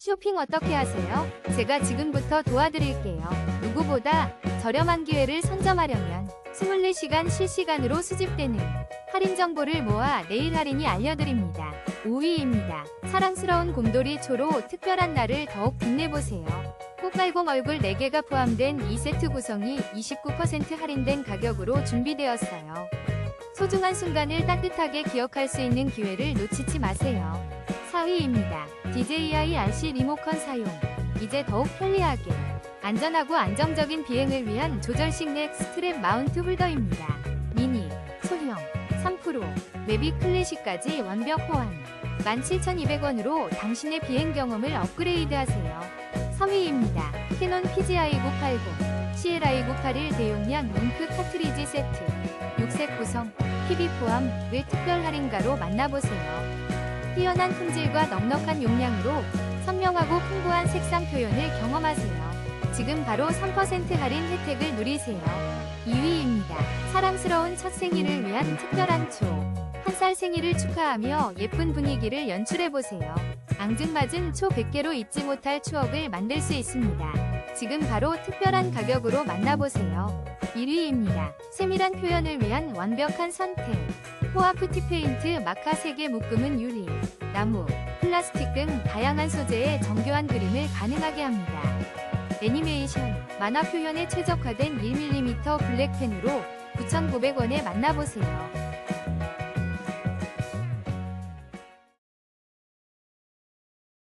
쇼핑 어떻게 하세요? 제가 지금부터 도와드릴게요. 누구보다 저렴한 기회를 선점하려면 24시간 실시간으로 수집되는 할인 정보를 모아 내일 할인이 알려드립니다. 5위입니다. 사랑스러운 곰돌이 초로 특별한 날을 더욱 빛내보세요. 꽃갈공 얼굴 4개가 포함된 2세트 구성이 29% 할인된 가격으로 준비되었어요. 소중한 순간을 따뜻하게 기억할 수 있는 기회를 놓치지 마세요. 4위입니다. DJI RC 리모컨 사용. 이제 더욱 편리하게 안전하고 안정적인 비행을 위한 조절식 넥 스트랩 마운트 홀더입니다. 미니, 소형, 3프로, 맵이 클래식까지 완벽 호환. 17,200원으로 당신의 비행 경험을 업그레이드 하세요. 3위입니다. 캐논 PGI 980, CLI 981 대용량 잉크 카트리지 세트. 6색 구성, PB 포함을 특별 할인가로 만나보세요. 뛰어난 품질과 넉넉한 용량으로 선명하고 풍부한 색상 표현을 경험하세요. 지금 바로 3% 할인 혜택을 누리세요. 2위입니다. 사랑스러운 첫 생일을 위한 특별한 초. 한 살 생일을 축하하며 예쁜 분위기를 연출해보세요. 앙증맞은 초 100개로 잊지 못할 추억을 만들 수 있습니다. 지금 바로 특별한 가격으로 만나보세요. 1위입니다. 세밀한 표현을 위한 완벽한 선택. 호아프티 페인트 마카 3개 묶음은 유리, 나무, 플라스틱 등 다양한 소재의 정교한 그림을 가능하게 합니다. 애니메이션, 만화 표현에 최적화된 1mm 블랙펜으로 9,900원에 만나보세요.